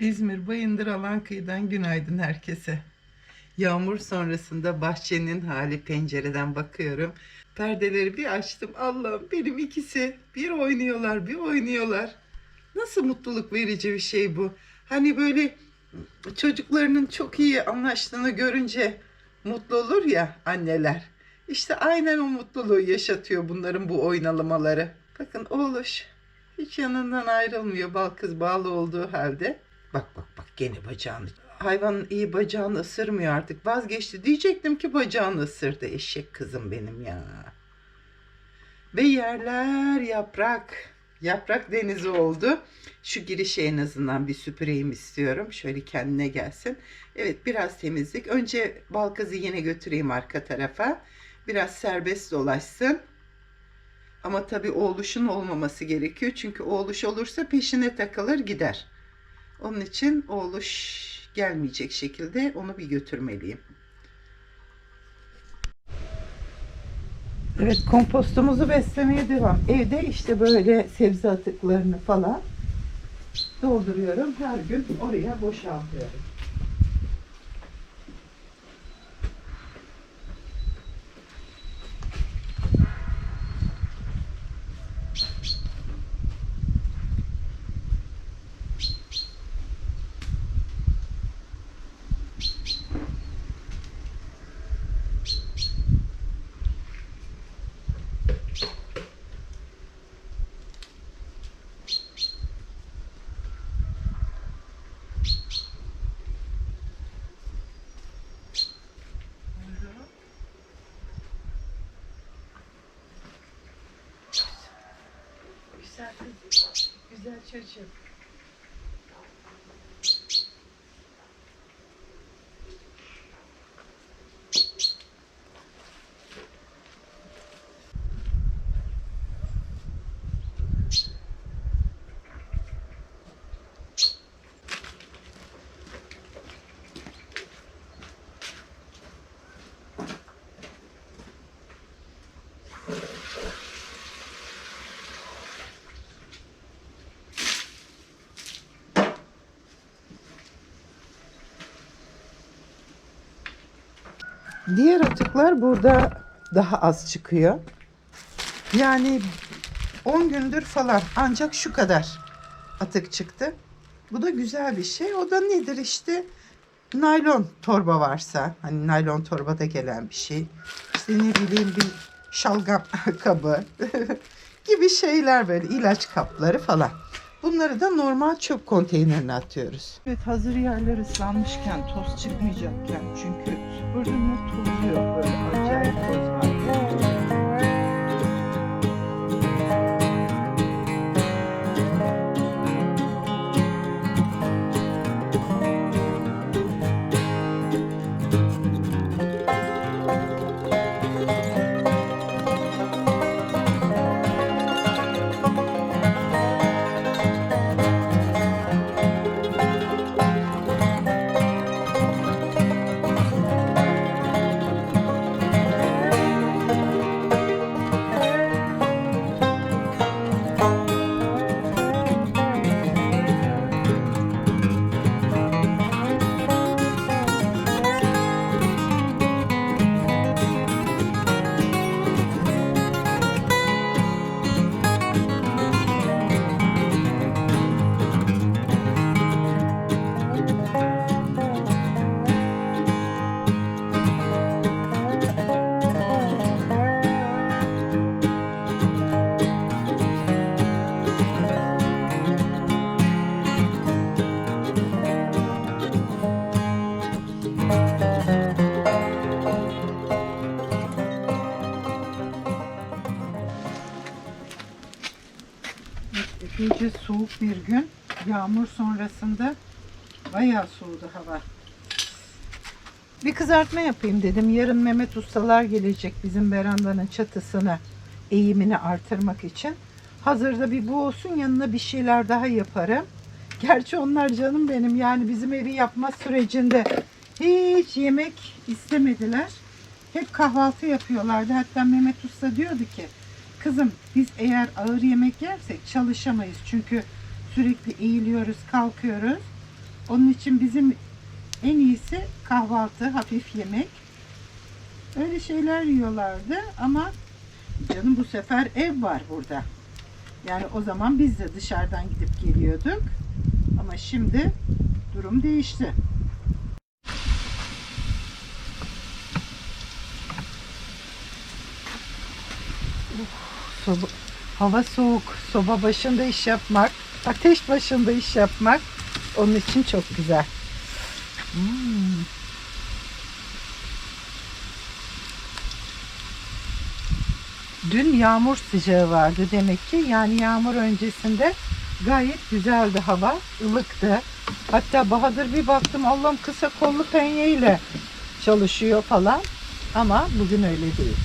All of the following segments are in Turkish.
İzmir Bayındır Alankıyı'dan günaydın herkese. Yağmur sonrasında bahçenin hali pencereden bakıyorum. Perdeleri bir açtım. Allah'ım benim ikisi bir oynuyorlar bir oynuyorlar. Nasıl mutluluk verici bir şey bu. Hani böyle çocuklarının çok iyi anlaştığını görünce mutlu olur ya anneler. İşte aynen o mutluluğu yaşatıyor bunların bu oynalamaları. Bakın oğluş hiç yanından ayrılmıyor bal kız bağlı olduğu halde. Bak bak bak gene bacağını. Hayvanın iyi bacağını ısırmıyor artık. Vazgeçti. Diyecektim ki bacağını ısırdı eşek kızım benim ya. Ve yerler yaprak. Yaprak denizi oldu. Şu girişe en azından bir süpüreyim istiyorum. Şöyle kendine gelsin. Evet biraz temizlik. Önce balkazı yine götüreyim arka tarafa. Biraz serbest dolaşsın. Ama tabii oğluşun olmaması gerekiyor. Çünkü oğluş olursa peşine takılır gider. Onun için oğluş gelmeyecek şekilde onu bir götürmeliyim. Evet kompostumuzu beslemeye devam. Evde işte böyle sebze atıklarını falan dolduruyorum. Her gün oraya boşaltıyorum. Güzel kız. Güzel çocuk. Diğer atıklar burada daha az çıkıyor. Yani 10 gündür falan ancak şu kadar atık çıktı. Bu da güzel bir şey. O da nedir işte? Naylon torba varsa, hani naylon torbada gelen bir şey. İşte ne bileyim bir şalgam kabı gibi şeyler böyle ilaç kapları falan. Bunları da normal çöp konteynerine atıyoruz. Evet hazır yerler ıslanmışken toz çıkmayacakken çünkü tozu yok böyle soğuk bir gün. Yağmur sonrasında bayağı soğudu hava. Bir kızartma yapayım dedim. Yarın Mehmet ustalar gelecek bizim berandanın çatısını eğimini artırmak için. Hazırda bir bu olsun yanına bir şeyler daha yaparım. Gerçi onlar canım benim yani bizim evi yapma sürecinde hiç yemek istemediler. Hep kahvaltı yapıyorlardı. Hatta Mehmet Usta diyordu ki kızım biz eğer ağır yemek yersek çalışamayız. Çünkü sürekli eğiliyoruz, kalkıyoruz. Onun için bizim en iyisi kahvaltı, hafif yemek. Öyle şeyler yiyorlardı ama canım bu sefer ev var burada. Yani o zaman biz de dışarıdan gidip geliyorduk. Ama şimdi durum değişti. Soba, hava soğuk. Soba başında iş yapmak, ateş başında iş yapmak onun için çok güzel. Hmm. Dün yağmur sıcağı vardı demek ki. Yani yağmur öncesinde gayet güzeldi hava. ılıktı. Hatta Bahadır bir baktım Allah'ım kısa kollu penyeyle çalışıyor falan. Ama bugün öyle değil.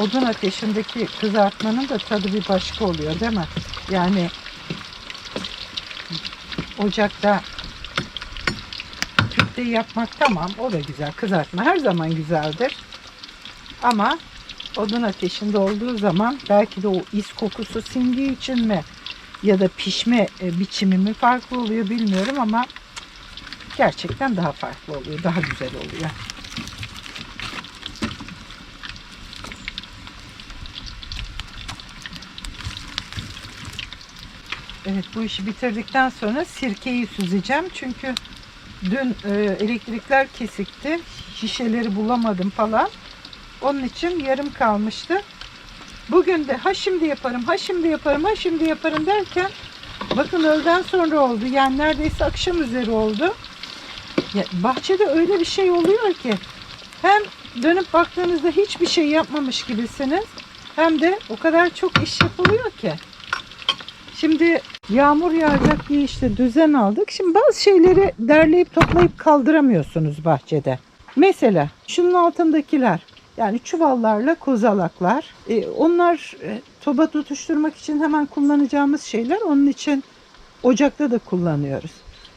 Odun ateşindeki kızartmanın da tadı bir başka oluyor değil mi? Yani ocakta tüpte yapmak tamam o da güzel. Kızartma her zaman güzeldir. Ama odun ateşinde olduğu zaman belki de o is kokusu sindiği için mi ya da pişme e, biçimi mi farklı oluyor bilmiyorum ama gerçekten daha farklı oluyor. Daha güzel oluyor. Evet bu işi bitirdikten sonra sirkeyi süzeceğim. Çünkü dün e, elektrikler kesikti. Şişeleri bulamadım falan. Onun için yarım kalmıştı. Bugün de ha şimdi yaparım, ha şimdi yaparım, ha şimdi yaparım derken bakın öğleden sonra oldu. Yani neredeyse akşam üzeri oldu. Ya, bahçede öyle bir şey oluyor ki hem dönüp baktığınızda hiçbir şey yapmamış gibisiniz hem de o kadar çok iş yapılıyor ki. Şimdi yağmur yağacak diye işte düzen aldık. Şimdi bazı şeyleri derleyip toplayıp kaldıramıyorsunuz bahçede. Mesela şunun altındakiler yani çuvallarla kozalaklar. E, onlar e, toba tutuşturmak için hemen kullanacağımız şeyler. Onun için ocakta da kullanıyoruz.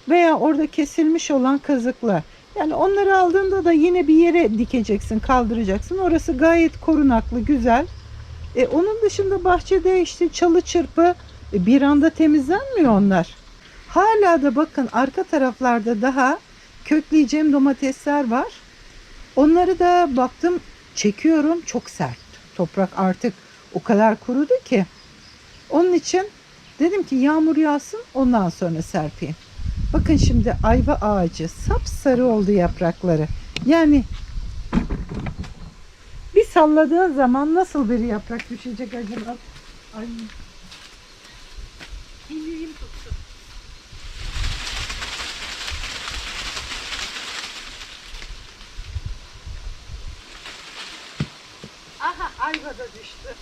Veya orada kesilmiş olan kazıklar. Yani onları aldığında da yine bir yere dikeceksin, kaldıracaksın. Orası gayet korunaklı, güzel. E, onun dışında bahçede işte çalı çırpı e, bir anda temizlenmiyor onlar. Hala da bakın arka taraflarda daha kökleyeceğim domatesler var. Onları da baktım çekiyorum çok sert. Toprak artık o kadar kurudu ki. Onun için dedim ki yağmur yağsın ondan sonra serpeyim. Bakın şimdi ayva ağacı sapsarı oldu yaprakları. Yani bir salladığın zaman nasıl bir yaprak düşecek acaba? Ay İneyim tuttu. Aha ayva da düştü.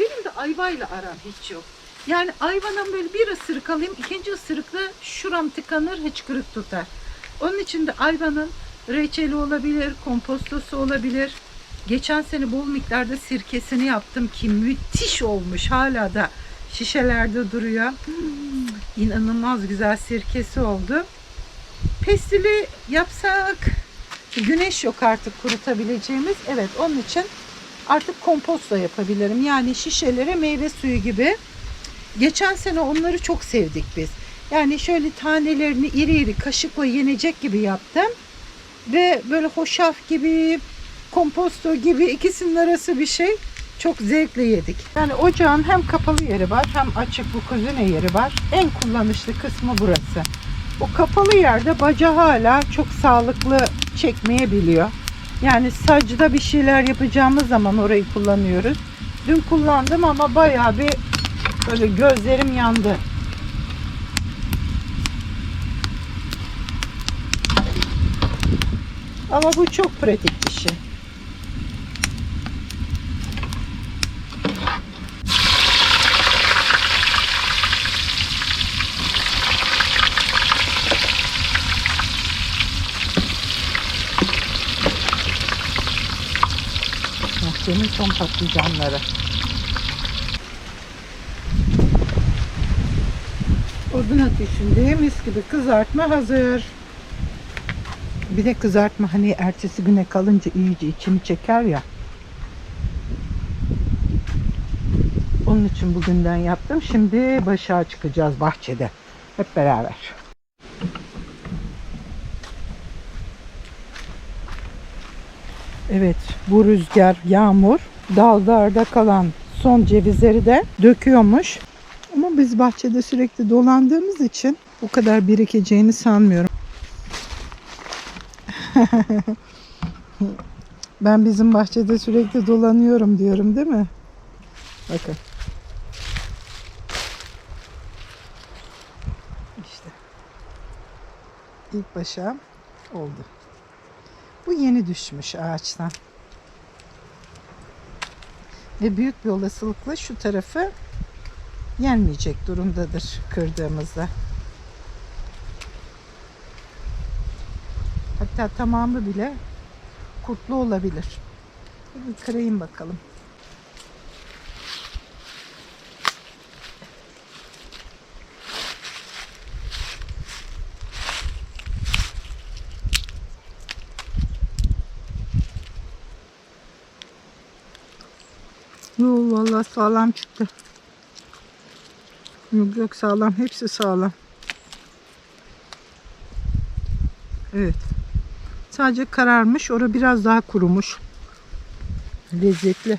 Benim de ayvayla aram hiç yok. Yani ayvadan böyle bir ısırık alayım, ikinci ısırıkla şuram tıkanır, hıçkırık tutar. Onun için de ayvanın reçeli olabilir, kompostosu olabilir. Geçen sene bol miktarda sirkesini yaptım ki müthiş olmuş. Hala da şişelerde duruyor. Hmm, inanılmaz güzel sirkesi oldu. Pestili yapsak güneş yok artık kurutabileceğimiz. Evet onun için artık komposto yapabilirim. Yani şişelere meyve suyu gibi. Geçen sene onları çok sevdik biz. Yani şöyle tanelerini iri iri kaşıkla yenecek gibi yaptım ve böyle hoşaf gibi komposto gibi ikisinin arası bir şey çok zevkle yedik. Yani ocağın hem kapalı yeri var hem açık bu kuzine yeri var. En kullanışlı kısmı burası. O kapalı yerde baca hala çok sağlıklı çekmeyebiliyor. Yani sacda bir şeyler yapacağımız zaman orayı kullanıyoruz. Dün kullandım ama bayağı bir böyle gözlerim yandı. Ama bu çok pratik bir şey. Bahçenin son patlıcanları. Odun ateşinde mis gibi kızartma hazır. Bir de kızartma hani ertesi güne kalınca iyice içini çeker ya. Onun için bugünden yaptım. Şimdi başa çıkacağız bahçede. Hep beraber. Evet bu rüzgar, yağmur dallarda kalan son cevizleri de döküyormuş. Ama biz bahçede sürekli dolandığımız için bu kadar birikeceğini sanmıyorum. ben bizim bahçede sürekli dolanıyorum diyorum değil mi? Bakın. İşte. İlk başa oldu. Bu yeni düşmüş ağaçtan. Ve büyük bir olasılıkla şu tarafı yenmeyecek durumdadır kırdığımızda. Hatta tamamı bile kurtlu olabilir. Bir kırayım bakalım. Yo vallahi sağlam çıktı. Yok yok sağlam. Hepsi sağlam. Evet. Sadece kararmış. Ora biraz daha kurumuş. Lezzetli.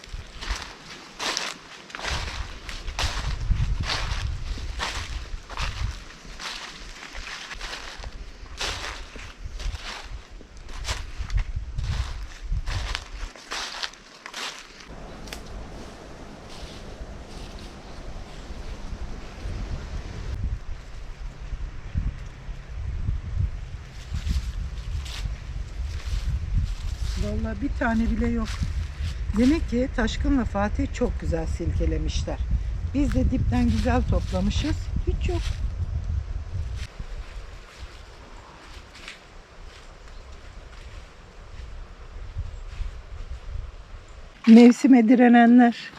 Vallahi bir tane bile yok. Demek ki Taşkın'la Fatih çok güzel silkelemişler. Biz de dipten güzel toplamışız. Hiç yok. Mevsime direnenler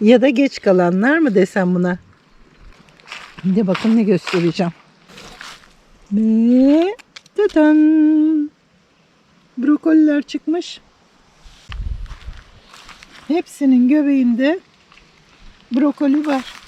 ya da geç kalanlar mı desem buna? Bir de bakın ne göstereceğim. Ve tadan brokoliler çıkmış. Hepsinin göbeğinde brokoli var.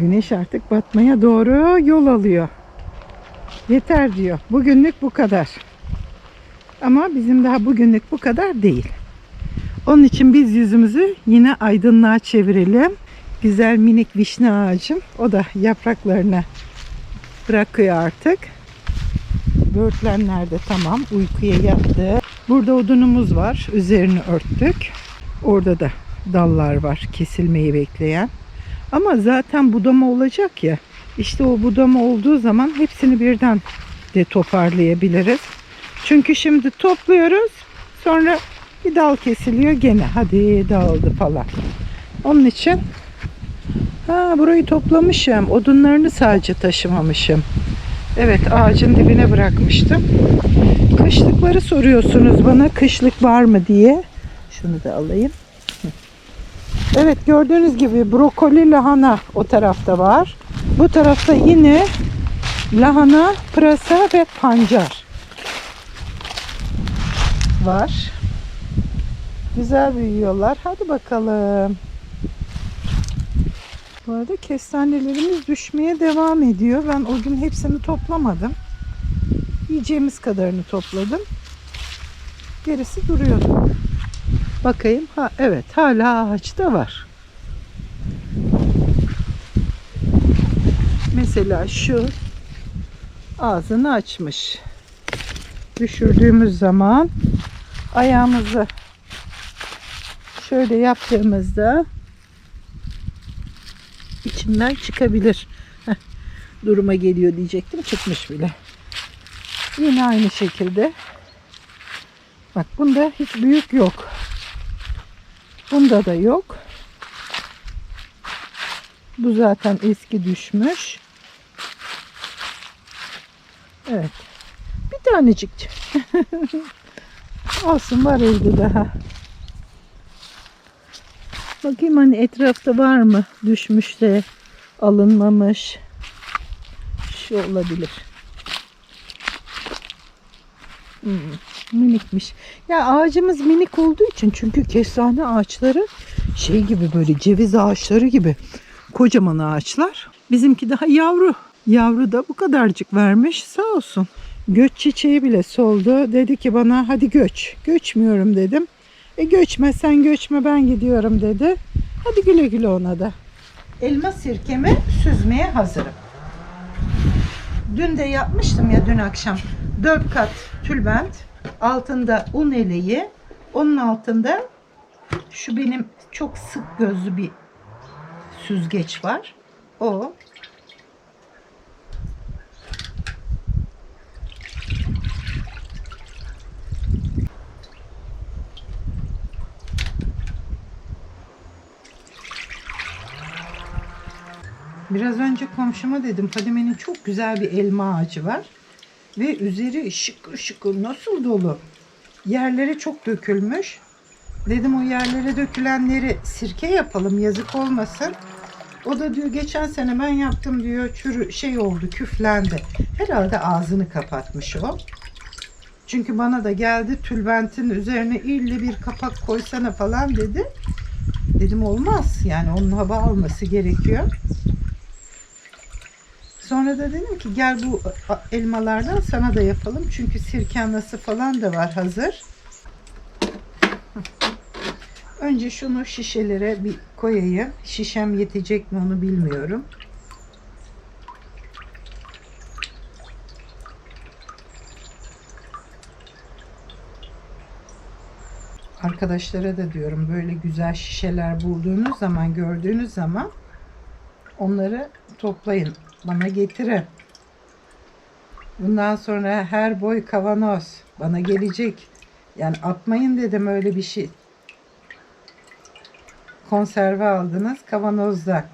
Güneş artık batmaya doğru yol alıyor. Yeter diyor. Bugünlük bu kadar. Ama bizim daha bugünlük bu kadar değil. Onun için biz yüzümüzü yine aydınlığa çevirelim. Güzel minik vişne ağacım. O da yapraklarını bırakıyor artık. Böğürtlenler de tamam. Uykuya yattı. Burada odunumuz var. Üzerini örttük. Orada da dallar var kesilmeyi bekleyen. Ama zaten budama olacak ya. İşte o budama olduğu zaman hepsini birden de toparlayabiliriz. Çünkü şimdi topluyoruz. Sonra bir dal kesiliyor gene. Hadi dağıldı falan. Onun için ha burayı toplamışım. Odunlarını sadece taşımamışım. Evet ağacın dibine bırakmıştım. Kışlıkları soruyorsunuz bana kışlık var mı diye. Şunu da alayım. Evet gördüğünüz gibi brokoli lahana o tarafta var. Bu tarafta yine lahana, pırasa ve pancar var. Güzel büyüyorlar. Hadi bakalım. Bu arada kestanelerimiz düşmeye devam ediyor. Ben o gün hepsini toplamadım. Yiyeceğimiz kadarını topladım. Gerisi duruyordu. Bakayım. Ha evet hala ağaçta var. Mesela şu ağzını açmış. Düşürdüğümüz zaman ayağımızı şöyle yaptığımızda içinden çıkabilir. Duruma geliyor diyecektim. Çıkmış bile. Yine aynı şekilde. Bak bunda hiç büyük yok. Bunda da yok. Bu zaten eski düşmüş. Evet. Bir tanecik. Olsun var evde daha. Bakayım hani etrafta var mı? Düşmüş de alınmamış. Şu olabilir. Minikmiş. Ya ağacımız minik olduğu için çünkü kestane ağaçları şey gibi böyle ceviz ağaçları gibi kocaman ağaçlar. Bizimki daha yavru. Yavru da bu kadarcık vermiş sağ olsun. Göç çiçeği bile soldu. Dedi ki bana hadi göç. Göçmüyorum dedim. E göçme sen göçme ben gidiyorum dedi. Hadi güle güle ona da. Elma sirkemi süzmeye hazırım. Dün de yapmıştım ya dün akşam. 4 kat tülbent, altında un eleği, onun altında şu benim çok sık gözlü bir süzgeç var. O. Biraz önce komşuma dedim Fadime'nin çok güzel bir elma ağacı var. Ve üzeri şıkır şıkır nasıl dolu. Yerlere çok dökülmüş. Dedim o yerlere dökülenleri sirke yapalım yazık olmasın. O da diyor geçen sene ben yaptım diyor çürü şey oldu küflendi. Herhalde ağzını kapatmış o. Çünkü bana da geldi tülbentin üzerine ille bir kapak koysana falan dedi. Dedim olmaz yani onun hava alması gerekiyor. Sonra da dedim ki gel bu elmalardan sana da yapalım. Çünkü sirkenası falan da var hazır. Önce şunu şişelere bir koyayım. Şişem yetecek mi onu bilmiyorum. Arkadaşlara da diyorum böyle güzel şişeler bulduğunuz zaman gördüğünüz zaman onları toplayın. Bana getirin. Bundan sonra her boy kavanoz bana gelecek. Yani atmayın dedim öyle bir şey. Konserve aldınız kavanozda.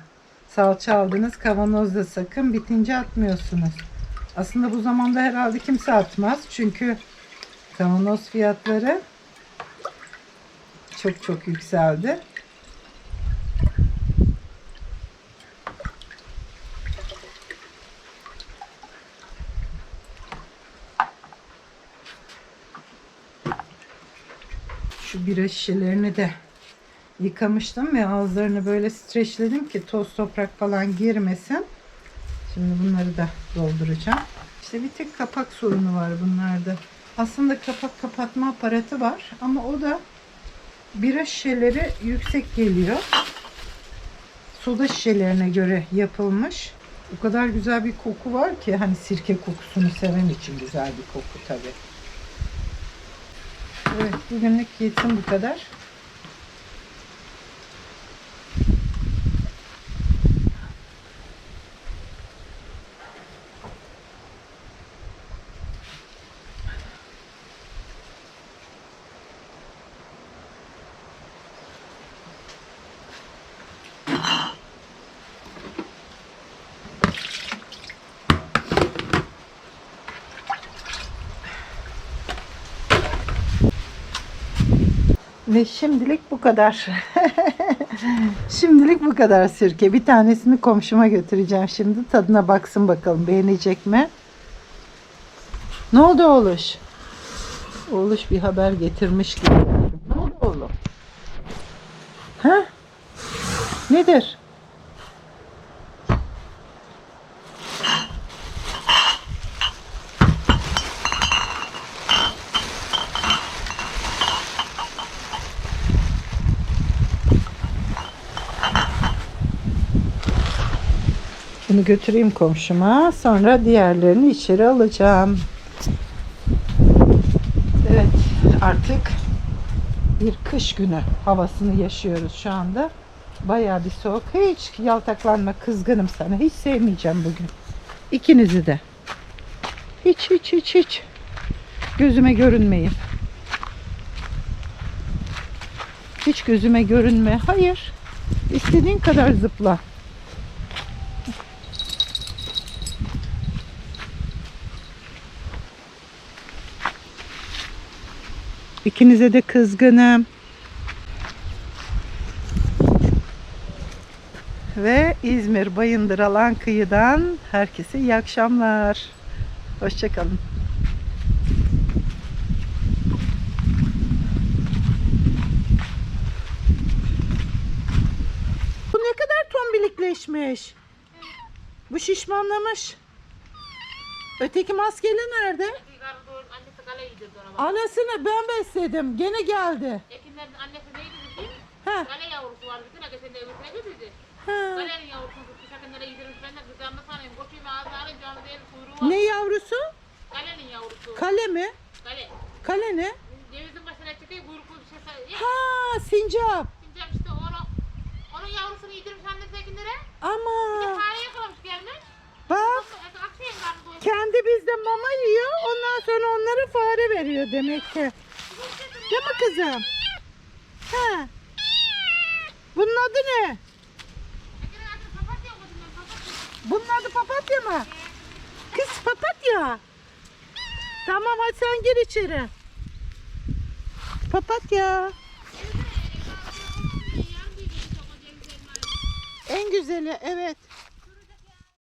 Salça aldınız kavanozda sakın bitince atmıyorsunuz. Aslında bu zamanda herhalde kimse atmaz. Çünkü kavanoz fiyatları çok çok yükseldi. Şu bira şişelerini de yıkamıştım ve ağızlarını böyle streçledim ki toz toprak falan girmesin. Şimdi bunları da dolduracağım. İşte bir tek kapak sorunu var bunlarda. Aslında kapak kapatma aparatı var ama o da bira şişeleri yüksek geliyor. Soda şişelerine göre yapılmış. O kadar güzel bir koku var ki hani sirke kokusunu seven için güzel bir koku tabii. Evet bugünlük yetim bu kadar. Ve şimdilik bu kadar. şimdilik bu kadar sirke. Bir tanesini komşuma götüreceğim şimdi. Tadına baksın bakalım beğenecek mi? Ne oldu oğluş? Oğluş bir haber getirmiş gibi. Ne oldu oğlum? Ha? Nedir? Bunu götüreyim komşuma. Sonra diğerlerini içeri alacağım. Evet artık bir kış günü havasını yaşıyoruz şu anda. Bayağı bir soğuk. Hiç yaltaklanma kızgınım sana. Hiç sevmeyeceğim bugün. İkinizi de. Hiç hiç hiç hiç. gözüme görünmeyin. Hiç gözüme görünme. Hayır. İstediğin kadar zıpla. İkinize de kızgınım. Ve İzmir Bayındır Alan Kıyı'dan herkese iyi akşamlar. Hoşçakalın. Bu ne kadar tombilikleşmiş. Bu şişmanlamış. Öteki maskeli nerede? Kaleye gidiyordu ona bak. Anasını ben besledim. Gene geldi. Ekinlerin annesi neydi dedi? Ha, Kale yavrusu vardı. Bütün geçen de evine götürdü. ha. Kalenin yavrusunu tutmuş ekinlere yedirmiş. Ben de kızlarını sanıyorum. Koçuyum ağzı alınca onu değil kuyruğu var. Ne yavrusu? Kalenin yavrusu. Kale mi? Kale. Kale ne? Cevizin başına çıkıyor kuyruklu bir şey. sa- Ya, Ha, sincap. Şimdi işte onu onun yavrusunu yedirmiş annesi ekinlere. Bir de Ama fare yakalamış gelmiş. Bak kendi bizde mama yiyor. Ondan sonra onlara fare veriyor demek ki. Değil mi kızım? Ha. Bunun adı ne? Bunun adı papatya mı? Kız papatya. Tamam hadi sen gir içeri. Papatya. En güzeli evet.